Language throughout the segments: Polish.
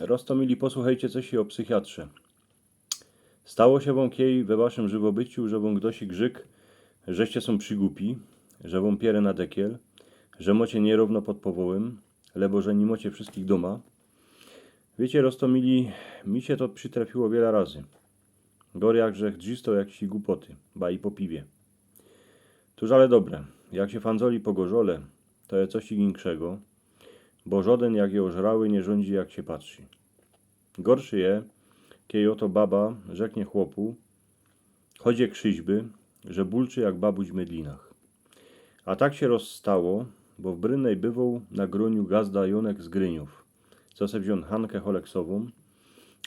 Rostomili, posłuchajcie coś o psychiatrze. Stało się wam kiej we waszym żywobyciu, że wam ktoś grzyk, żeście są przygłupi, że wam pierę na dekiel, że mocie nierówno pod powołem, lebo że nie mocie wszystkich doma. Wiecie, Rostomili, mi się to przytrafiło wiele razy. Gory jak grzech drzisto jakieś głupoty, ba i po piwie. Tuż ale dobre, jak się fanzoli po gorzole, to jest coś większego, bo żaden jak je ożrały nie rządzi jak się patrzy. Gorszy je, kiedy oto baba rzeknie chłopu, chodzie krzyźby, że bulczy jak babuć w mydlinach. A tak się rozstało, bo w Brynnej bywał na groniu gazda Jonek z Gryniów, co se wziął Hankę Holeksową,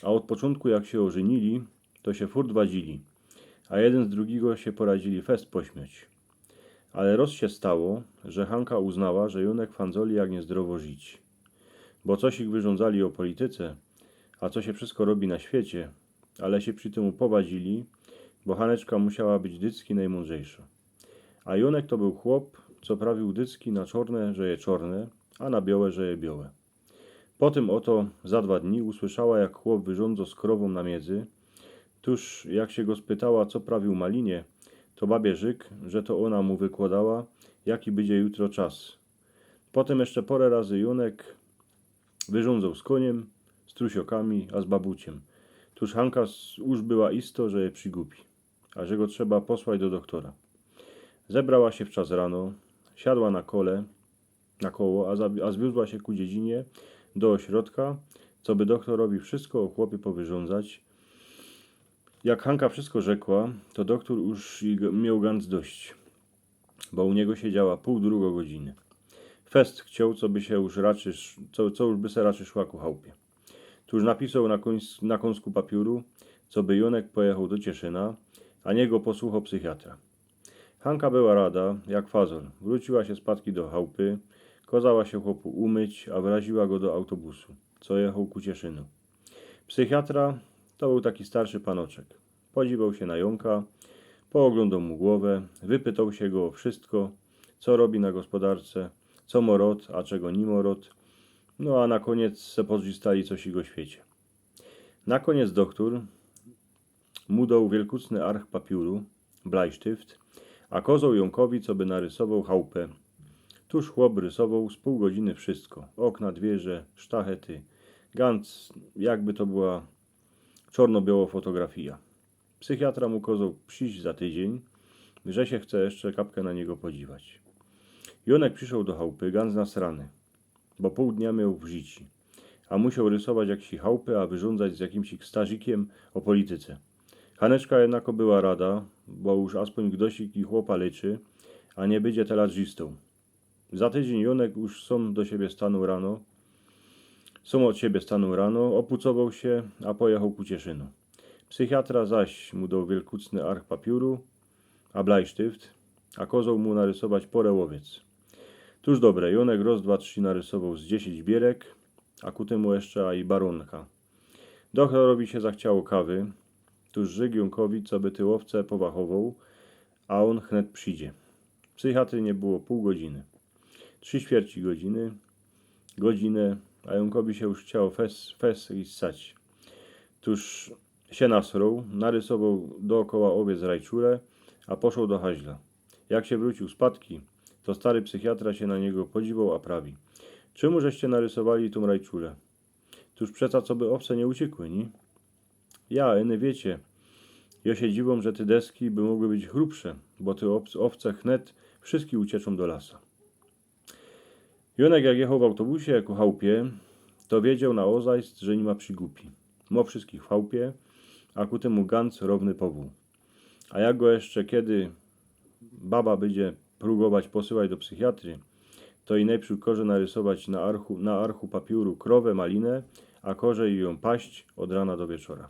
a od początku jak się ożenili, to się furt wadzili, a jeden z drugiego się poradzili fest pośmiać. Ale roz się stało, że Hanka uznała, że Jonek fanzoli jak niezdrowo żyć. Bo coś ich wyrządzali o polityce, a co się wszystko robi na świecie, ale się przy tym upowadzili, bo Haneczka musiała być dycki najmądrzejsza. A Jonek to był chłop, co prawił dycki na czorne, że je czorne, a na białe, że je białe. Po tym oto za dwa dni usłyszała, jak chłop wyrządzo z krową na miedzy. Tuż jak się go spytała, co prawił Malinie, to babie żyk, że to ona mu wykładała, jaki będzie jutro czas. Potem jeszcze porę razy Jonek wyrządzał z koniem, z trusiokami, a z babuciem. Tuż Hanka już była isto, że je przigupi, a że go trzeba posłać do doktora. Zebrała się wczas rano, siadła na kole, na koło, a, a zwiózła się ku dziedzinie do ośrodka, co by doktorowi wszystko o chłopie powyrządzać. Jak Hanka wszystko rzekła, to doktor już miał ganz dość, bo u niego siedziała pół drugo godziny. Fest chciał, co by się już raczy, co, co już by se raczy szła ku chałupie. Tuż napisał na, końs, na kąsku papiuru, co by Jonek pojechał do Cieszyna, a niego posłuchał psychiatra. Hanka była rada, jak fazol. Wróciła się spadki do chałupy, kozała się chłopu umyć, a wyraziła go do autobusu, co jechał ku Cieszynu. Psychiatra to był taki starszy panoczek. Podziwał się na jąka, pooglądał mu głowę, wypytał się go o wszystko, co robi na gospodarce, co morot, a czego nie morot, no a na koniec se pozistali coś jego świecie. Na koniec doktor mu dał wielkucny arch papiuru, blajsztyft, a kozał jąkowi, co by narysował chałupę. Tuż chłop rysował z pół godziny wszystko. Okna, dwierze, sztachety, gans, jakby to była czarno-biała fotografia. Psychiatra mu kozał przyjść za tydzień, że się chce jeszcze kapkę na niego podziwać. Jonek przyszedł do chałupy, gans nasrany, bo pół dnia miał w życi, a musiał rysować jakieś chałupy, a wyrządzać z jakimś stażykiem o polityce. Haneczka jednako była rada, bo już aspoň gdosik i chłopa leczy, a nie będzie telarzystą. Za tydzień Jonek już są do siebie stanął rano, są od siebie stanął rano, opucował się, a pojechał ku Cieszynu. Psychiatra zaś mu dał wielkucny arch papiuru, a blajsztyft, a kozał mu narysować porełowiec. Tuż dobre, Jonek roz dwa trzy narysował z dziesięć bierek, a ku temu jeszcze i baronka. Doktorowi się zachciało kawy, tuż żyg co by tyłowce powachował, a on chnet przyjdzie. Psychiatry nie było pół godziny. Trzy ćwierci godziny, godzinę, a Jonkowi się już chciało fes, fes i ssać. Tuż się nasrął, narysował dookoła owiec rajczurę, a poszedł do haźla. Jak się wrócił z patki, to stary psychiatra się na niego podziwał, a prawi. Czemu żeście narysowali tą rajczurę? Tuż przeca, co by owce nie uciekły, ni? Ja, eny wiecie, ja się dziwą, że te deski by mogły być chrupsze, bo te owce chnet wszystkie ucieczą do lasa. Jonek jak jechał w autobusie ku chałupie, to wiedział na ozajst, że nie ma przygłupi. Mo wszystkich w chałupie, a ku temu ganz równy powół. A jak go jeszcze kiedy baba będzie próbować posyłać do psychiatry, to i najpierw korze narysować na archu, na archu papiuru krowę, malinę, a korze ją paść od rana do wieczora.